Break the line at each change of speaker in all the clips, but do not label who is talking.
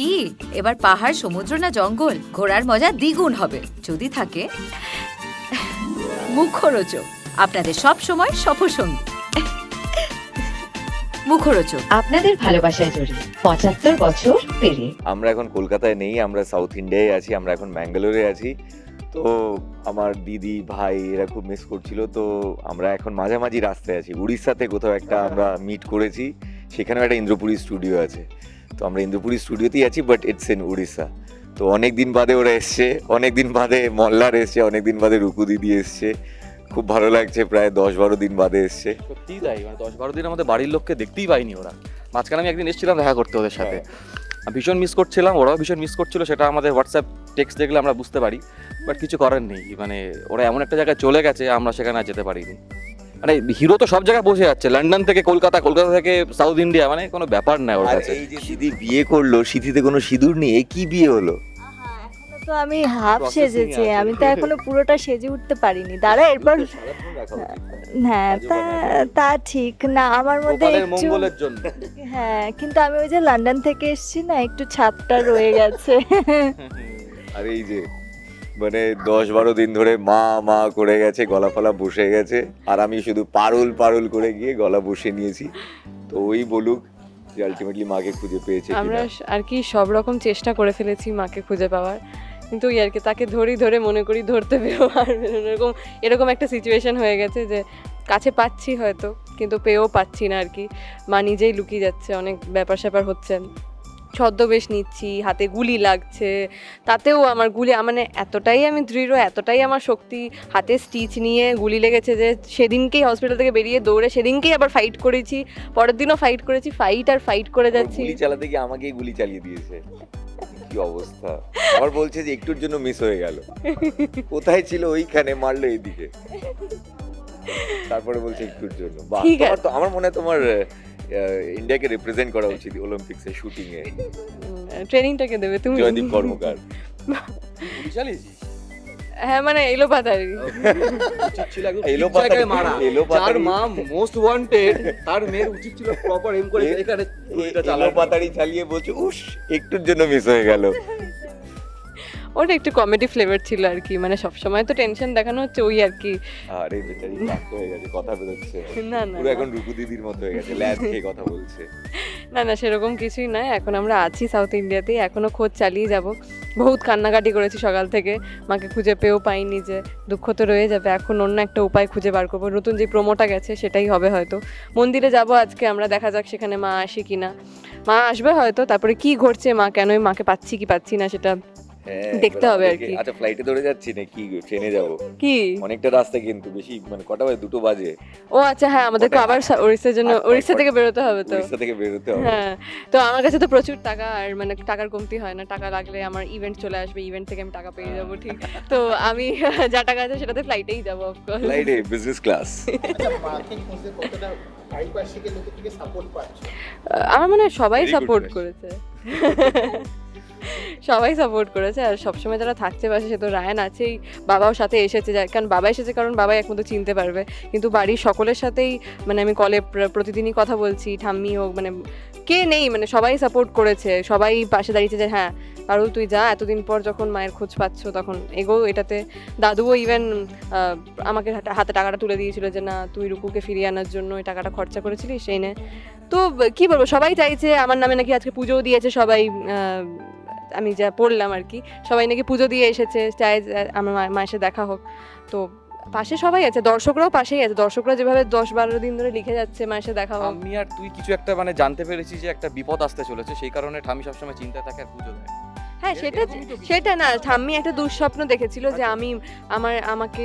কি? এবার পাহাড় সমুদ্র না জঙ্গল? ঘোরার মজা দ্বিগুণ হবে। যদি থাকে মুখরোচক। আপনাদের সব সময় সফরসঙ্গী। মুখরোচক।
আপনাদের ভালোবাসায় জড়িয়ে পঁচাত্তর বছর পেরিয়ে।
আমরা এখন কলকাতায় নেই আমরা সাউথ ইন্ডিয়ায় আছি আমরা এখন ব্যাঙ্গালোরে আছি। তো আমার দিদি ভাই এরা খুব মিস করছিল। তো আমরা এখন মাঝামাঝি রাস্তায় আছি। উড়িষ্যাতে কোথাও একটা আমরা মিট করেছি। সেখানেও একটা ইন্দ্রপুরি স্টুডিও আছে। তো আমরা ইন্দুপুরি স্টুডিওতেই আছি বাট ইটস ইন উড়িষ্যা তো অনেক দিন বাদে ওরা এসছে অনেক দিন বাদে মল্লার এসছে অনেক দিন বাদে রুকু দিদি এসছে। খুব ভালো লাগছে প্রায় দশ বারো দিন বাদে এসছে।
সত্যিই তাই মানে দশ বারো দিন আমাদের বাড়ির লোককে দেখতেই পাইনি ওরা। মাঝখানে আমি একদিন এসেছিলাম দেখা করতে ওদের সাথে। আমি ভীষণ মিস করছিলাম ওরাও ভীষণ মিস করছিল সেটা আমাদের হোয়াটসঅ্যাপ টেক্সট দেখলে আমরা বুঝতে পারি। বাট কিছু করার নেই মানে ওরা এমন একটা জায়গায় চলে গেছে আমরা সেখানে আর যেতে পারিনি। মানে হিরো তো সব জায়গায় বসে যাচ্ছে। লন্ডন থেকে কলকাতা কলকাতা থেকে সাউথ ইন্ডিয়া মানে কোনো ব্যাপার না ওর
আর
কাছে।
এই যে দিদি বিয়ে করল সিথিতে কোনো সিঁদুর নেই এ কি বিয়ে হলো?
তো আমি হাফ
Processing
সেজেছি
আছে।
আমি তো এখনও পুরোটা সেজে উঠতে পারিনি। দাঁড়া এরপর হ্যাঁ তা তা ঠিক না আমার মধ্যে
কপালের
একটু
মঙ্গলের জন্য।
হ্যাঁ কিন্তু আমি ওই যে লন্ডন থেকে এসেছি না একটু ছাপটা রয়ে গেছে।
আর এই যে মানে দশ বারো দিন ধরে মা মা করে গেছে, গলা ফলা বসে গেছে। আর আমি শুধু পারুল পারুল করে গিয়ে গলা বসে নিয়েছি। তো ওই বলুক যে আলটিমেটলি মাকে খুঁজে পেয়েছে
আমরা আর কি সব রকম চেষ্টা করে ফেলেছি মাকে খুঁজে পাওয়ার। কিন্তু ওই আর কি তাকে ধরি, ধরে মনে করি ধরতে পেয়েও আর এরকম এরকম একটা সিচুয়েশন হয়ে গেছে যে কাছে পাচ্ছি হয়তো, কিন্তু পেয়েও পাচ্ছি না আর কি। মা নিজেই লুকিয়ে যাচ্ছে, অনেক ব্যাপার স্যাপার হচ্ছে। ছদ্মবেশ নিচ্ছি হাতে গুলি লাগছে তাতেও আমার গুলি মানে এতটাই আমি দৃঢ় এতটাই আমার শক্তি হাতে স্টিচ নিয়ে গুলি লেগেছে যে সেদিনকেই হসপিটাল থেকে বেরিয়ে দৌড়ে সেদিনকেই আবার ফাইট করেছি পরের দিনও ফাইট করেছি ফাইট আর ফাইট করে যাচ্ছি।
গুলি চালাতে গিয়ে আমাকেই গুলি চালিয়ে দিয়েছে। কি অবস্থা? আবার বলছে যে একটুর জন্য মিস হয়ে গেল। কোথায় ছিল ওইখানে মারলো এইদিকে। তারপরে বলছে একটুর জন্য। আমার মনে হয় তোমার ইন্ডিয়াকে রিপ্রেজেন্ট করা উচিত অলিম্পিক্সে শুটিং এ।
ট্রেনিংটাকে দেবে তুমি?
জয়দীপ কর্মকার।
গুলি
হ্যাঁ মানে এলো পাতারি
এলো পাতারি-
মারা।
এলো পাতারি-
মা মোস্ট ওয়ান্টেড তার মেয়ের উচিত ছিল প্রপার এম করে এখানে
এলো। পাতাড়ি চালিয়ে বলছে উস একটুর জন্য মিস হয়ে গেল।
ওটা একটু কমেডি ফ্লেভার ছিল আর কি মানে সবসময় তো টেনশন দেখানো হচ্ছে ওই আর কি
আরে বেচারি ক্লান্ত হয়ে গেছে কথা বেরোচ্ছে।
না না
পুরো এখন রুকু দিদির মতো হয়ে গেছে ল্যাজ খেয়ে কথা বলছে।
না না সেরকম কিছুই নয়। এখন আমরা আছি সাউথ ইন্ডিয়াতেই এখনও খোঁজ চালিয়ে যাব। বহুত কান্নাকাটি করেছি সকাল থেকে। মাকে খুঁজে পেয়েও পাইনি যে দুঃখ তো রয়ে যাবে। এখন অন্য একটা উপায় খুঁজে বার করব। নতুন যে প্রোমোটা গেছে সেটাই হবে হয়তো। মন্দিরে যাব আজকে আমরা দেখা যাক সেখানে মা আসি কি না মা আসবে হয়তো তারপরে কি ঘটছে মা কেনই মাকে পাচ্ছি কি পাচ্ছি না সেটা দেখতে হবে আর কি।
আচ্ছা ফ্লাইটে ধরে যাচ্ছি না কি ট্রেনে যাব।
কি?
অনেকটা রাস্তা কিন্তু বেশি মানে কটা বাজে? দুটো বাজে।
ও আচ্ছা হ্যাঁ আমাদেরকে আবার উড়িষ্যার জন্য
আটটায়
উড়িষ্যা থেকে বেরোতে হবে তো।
উড়িষ্যা থেকে বেরোতে হবে।
হ্যাঁ তো আমার কাছে তো প্রচুর টাকা আর মানে টাকার কমতি হয় না। টাকা লাগলে আমার ইভেন্ট চলে আসবে ইভেন্ট থেকে আমি টাকা পেয়ে যাব ঠিক। তো আমি যা টাকা আছে সেটাতে ফ্লাইটেই যাব অফকোর্স
ফ্লাইটে বিজনেস ক্লাস
আচ্ছা মাকে খুঁজে কতটা পারিপার্শ্বিকের লোকের থেকে সাপোর্ট পাচ্ছ?
আমার মনে হয় সবাই সাপোর্ট করেছে। সবাই সাপোর্ট করেছে আর সবসময় যারা থাকছে পাশে সে তো রায়ান আছেই। বাবাও সাথে এসেছে, যা- কারণ বাবা এসেছে কারণ বাবাই একমাত্র চিনতে পারবে। কিন্তু বাড়ির সকলের সাথেই মানে আমি কলে প্রতিদিনই কথা বলছি, ঠাম্মি হোক মানে কে নেই মানে সবাই সাপোর্ট করেছে। সবাই পাশে দাঁড়িয়েছে যে হ্যাঁ পারুল, তুই যা, এতদিন পর যখন মায়ের খোঁজ পাচ্ছ, তখন এগো এটাতে। দাদুও ইভেন আমাকে হাতে- টাকাটা তুলে দিয়েছিল যে, না, তুই রুকুকে ফিরিয়ে আনার জন্য এই টাকাটা খরচা করেছিলিস সেই নে। তো, কি বলব, সবাই চাইছে, আমার নামে নাকি আজকে পুজোও দিয়েছে সবাই আমি যা পড়লাম আর কি। সবাই নাকি পুজো দিয়ে এসেছে, চায় আমার মায়ের সাথে দেখা হোক। তো পাশে সবাই আছে, দর্শকরাও পাশেই আছে। দর্শকরা যেভাবে দশ বারো দিন ধরে লিখে যাচ্ছে সাথে দেখা হোক।
আমি আর তুই কিছু একটা মানে জানতে পেরেছি যে একটা বিপদ আসতে চলেছে। সেই কারণে ঠামি সবসময় চিন্তা থাকে আর পুজো দেয়।
হ্যাঁ সেটা। সেটা না ঠাম্মি একটা দুঃস্বপ্ন দেখেছিল যে
আচ্ছা।
আমি আমার আমাকে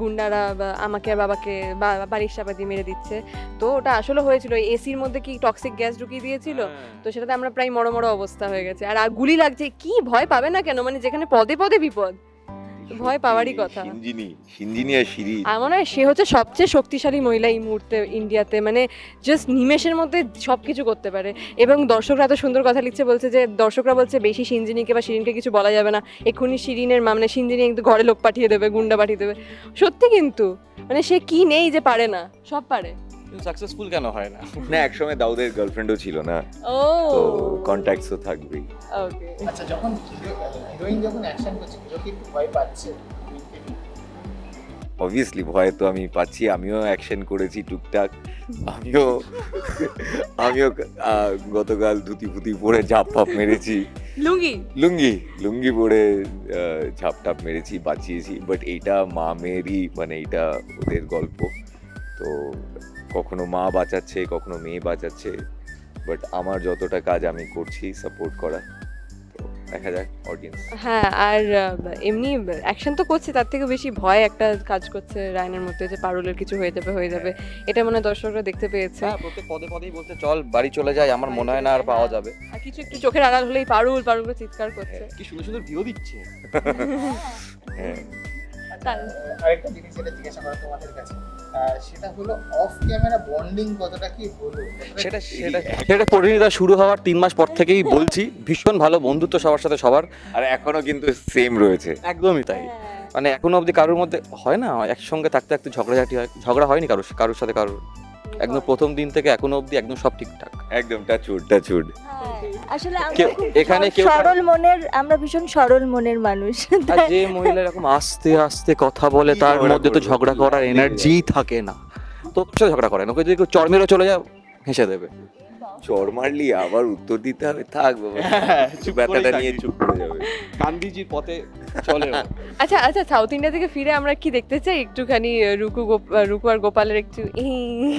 গুন্ডারা বা আমাকে আর বাবাকে বা- বাড়ির সাপাতি মেরে দিচ্ছে তো ওটা আসলে হয়েছিল এসির মধ্যে কি টক্সিক গ্যাস ঢুকিয়ে দিয়েছিল
হ্যাঁ।
তো সেটাতে আমরা প্রায় মরো মরো অবস্থা হয়ে গেছে আর আর গুলি লাগছে কি ভয় পাবে না কেন মানে যেখানে পদে পদে বিপদ ভয় পাওয়ারই কথা।
সিঞ্জিনি সিঞ্জিনি আর সিঁড়ি
আমার মনে হয় সে হচ্ছে সবচেয়ে শক্তিশালী মহিলা এই মুহূর্তে ইন্ডিয়াতে। মানে জাস্ট নিমেষের মধ্যে সব কিছু করতে পারে। এবং দর্শকরা এত সুন্দর কথা লিখছে বলছে যে দর্শকরা বলছে বেশি সিঞ্জিনিকে বা শিরিনকে কিছু বলা যাবে না। এক্ষুনি শিরিনের মা মানে সিঞ্জিনি কিন্তু ঘরে লোক পাঠিয়ে দেবে গুন্ডা পাঠিয়ে দেবে। সত্যি কিন্তু মানে সে কি নেই যে পারে না সব পারে।
সাকসেসফুল কেন হয় না?
না একসময় দাউদের গার্লফ্রেন্ডও ছিল না।
ও।
তো কন্ট্যাক্টসও থাকবেই।
ওকে
আচ্ছা যখন হিরোইন যখন অ্যাকশন করছে হিরো কি একটু ভয় পাচ্ছে?
অবভিয়াসলি ভয় তো আমি পাচ্ছি। আমিও অ্যাকশন করেছি টুকটাক। আমিও আমিও গতকাল ধুতি ফুতি পরে ঝাপ ফাপ মেরেছি।
লুঙ্গি?
লুঙ্গি লুঙ্গি পরে ঝাপ টাপ মেরেছি বাঁচিয়েছি। বাট এইটা মা মেয়েরই মানে এইটা ওদের গল্প। তো কখনো মা বাঁচাচ্ছে কখনো মেয়ে বাঁচাচ্ছে বাট আমার যতটা কাজ আমি করছি সাপোর্ট করা। দেখা যাক অডিয়েন্স
হ্যাঁ আর এমনি অ্যাকশন তো করছে তার থেকে বেশি ভয় একটা কাজ করছে রায়নের মধ্যে যে পারুলের কিছু হয়ে যাবে হয়ে যাবে। এটা মনে দর্শকরা দেখতে পেয়েছে।
হ্যাঁ প্রত্যেক পদে পদেই বলতে চল বাড়ি চলে যাই আমার মনে হয় না আর পাওয়া যাবে।
আর কিছু একটু চোখের আড়াল হলেই পারুল পারুল করে চিৎকার করছে।
কি সুন্দর সুন্দর ভিউ দিচ্ছে।
হ্যাঁ।
আরেকটা জিনিস এটা জিজ্ঞাসা করা তোমাদের কাছে সেটা হলো অফ ক্যামেরা বন্ডিং কতটা কি হলো?
সেটা সেটা সেটা পরিণীতা শুরু হওয়ার তিন মাস পর থেকেই বলছি ভীষণ ভালো বন্ধুত্ব সবার সাথে সবার।
আর এখনও কিন্তু সেম রয়েছে।
একদমই তাই। মানে এখনও অবধি কারোর মধ্যে হয় না একসঙ্গে থাকতে থাকতে ঝগড়াঝাটি হয় ঝগড়া হয়নি কারোর কারোর সাথে কারোর? একদম প্রথম দিন থেকে এখনও অবধি একদম সব ঠিকঠাক।
একদম টাচুড টাচুড
আসলে
কেউ- এখানে কেউ
সরল মনের আমরা ভীষণ সরল মনের মানুষ।
আর যে মহিলা এরকম আস্তে আস্তে কথা বলে
কি
তার
ঝগড়া
মধ্যে তো
করবে?
ঝগড়া করার
এনার্জিই
এনার্জি থাকে না। তো ঝগড়া করে না। ওকে যদি কেউ চর্মেরও চলে যায় হেসে দেবে।
চর মারলি আবার উত্তর দিতে হবে থাক বাবা।
হ্যাঁ, চুপ করেই
ব্যথাটা নিয়ে চুপ করে যাবে।
গান্ধীজির পথে চলে
আচ্ছা আচ্ছা সাউথ ইন্ডিয়া থেকে ফিরে আমরা কি দেখতে চাই? একটুখানি রুকু রুকু আর গোপালের একটু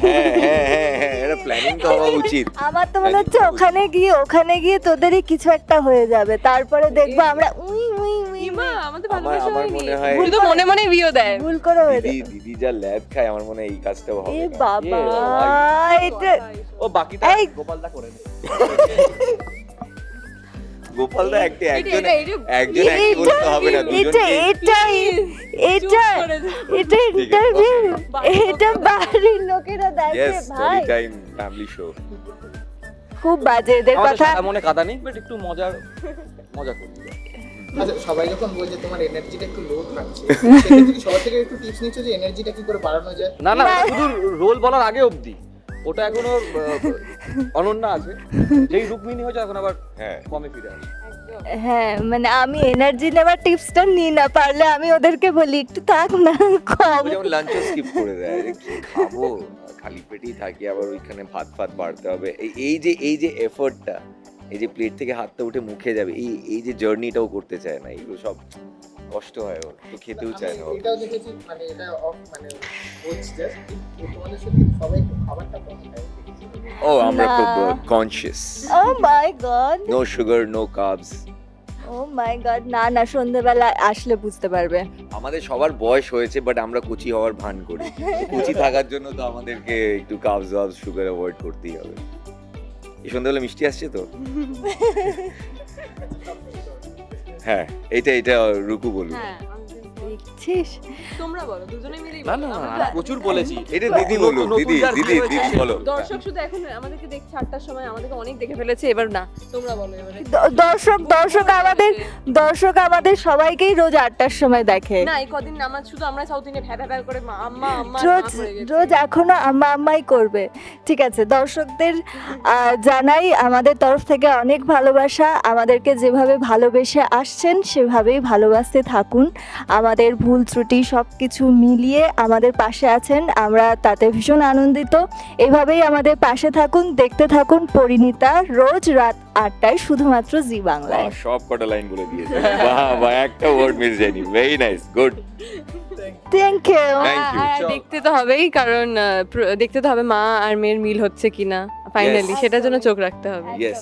হ্যাঁ হ্যাঁ হ্যাঁ হ্যাঁ এটা প্ল্যানিং তো হওয়া উচিত।
আমার তো মনে হচ্ছে ওখানে গিয়ে ওখানে গিয়ে তোদেরই কিছু একটা হয়ে যাবে। তারপরে দেখব আমরা উই উই উই
আমাদের ভালোবাসা
আমার মনে হয়
ভুল তো মনে মনে বিয়ে দেয়।
ভুল করে হয়ে
দিদি দিদি যা ল্যাব খায় আমার মনে হয় এই কাজটাও হবে
এ বাবা এটা
ও বাকিটা গোপালদা করে নেবে
গোপাল দা একজন
এটা- এটা-
একজন একই হবে না
এটা এটা এটা এটা ইন্টারভিউ এটা বাড়ির লোকেরা দেখে ভাই।
টাইম ফ্যামিলি শো
খুব বাজে এদের কথা।
মনে কাদা নেই বাট একটু মজার মজা করি।
আচ্ছা সবাই যখন বলছে তোমার এনার্জিটা একটু লো থাকছে সবার থেকে একটু টিপস নিচ্ছ যে এনার্জিটা কি করে বাড়ানো যায়?
না না শুধু রোল বলার আগে অবধি। ওটা এখনও অনন্যা আছে। যেই রুক্মিণী হয়েছে এখন আবার
হ্যাঁ।
কমে ফিরে আসে।
হ্যাঁ মানে আমি এনার্জি নেওয়ার টিপসটা নিই না পারলে আমি ওদেরকে বলি একটু থাক না কম।
যেমন লাঞ্চও স্কিপ করে দেয় খাব? খালি পেটেই থাকি আবার ওইখানে ভাত ফাত বাড়তে হবে। এই এই যে এই যে এফোর্টটা এই যে প্লেট থেকে হাতটা উঠে মুখে যাবে এই এই যে জার্নিটাও করতে চায় না এগুলো সব কষ্ট হয় ওর তো খেতেও চায় না ও।
এটাও দেখেছি মানে এটা অফ মানে সবাই খাবারটা।
ও আমরা। খুব conscious
oh my god
no sugar no carbs
oh my god না না সন্ধ্যেবেলা আসলে বুঝতে পারবে
আমাদের সবার বয়স হয়েছে বাট আমরা কুচি হওয়ার ভান করি কুচি থাকার জন্য তো আমাদেরকে একটু কার্বস ওয়াবস সুগার অ্যাভয়েড করতেই হবে এই সন্ধ্যাবেলা মিষ্টি আসছে তো? হ্যাঁ এইটা এটা রুকু বলুন।
তোমরা বলো দুজনে মিলেই
না না প্রচুর বলেছি।
এটা দিদি
নতুন
দিদি দিদি দিদি বলো।
দর্শক শুধু এখন আমাদেরকে দেখছে আটটার সময় আমাদেরকে অনেক দেখে ফেলেছে এবার না। তোমরা বলো এবারে।
দর্শক দর্শক আমাদের দর্শক আমাদের সবাইকেই রোজ আটটার সময় দেখে।
না এই কদিন আমার শুধু আমরা সাউথ ইন্ডিয়া ভ্যা ভ্যা ভ্যা করে মা আম্মা আম্মা
রোজ। রোজ এখনও আম্মা আম্মাই করবে। ঠিক আছে দর্শকদের জানাই আমাদের তরফ থেকে অনেক ভালোবাসা। আমাদেরকে যেভাবে ভালোবেসে আসছেন সেভাবেই ভালোবাসতে থাকুন। আমাদের ভুল ত্রুটি সব কিছু মিলিয়ে আমাদের পাশে আছেন। আমরা তাতে ভীষণ আনন্দিত। এভাবেই আমাদের পাশে থাকুন দেখতে থাকুন পরিণীতা রোজ রাত আটটায় শুধুমাত্র জি বাংলায়।
সব কটা লাইন বলে দিয়েছে। বাহ বাহ একটা ওয়ার্ড মিস যায়নি very nice good
thank you
Thank
দেখতে তো হবেই কারণ আহ, দেখতে তো হবে মা আর মেয়ের মিল হচ্ছে কিনা ফাইনালি সেটার জন্য চোখ রাখতে হবে।
ইয়েস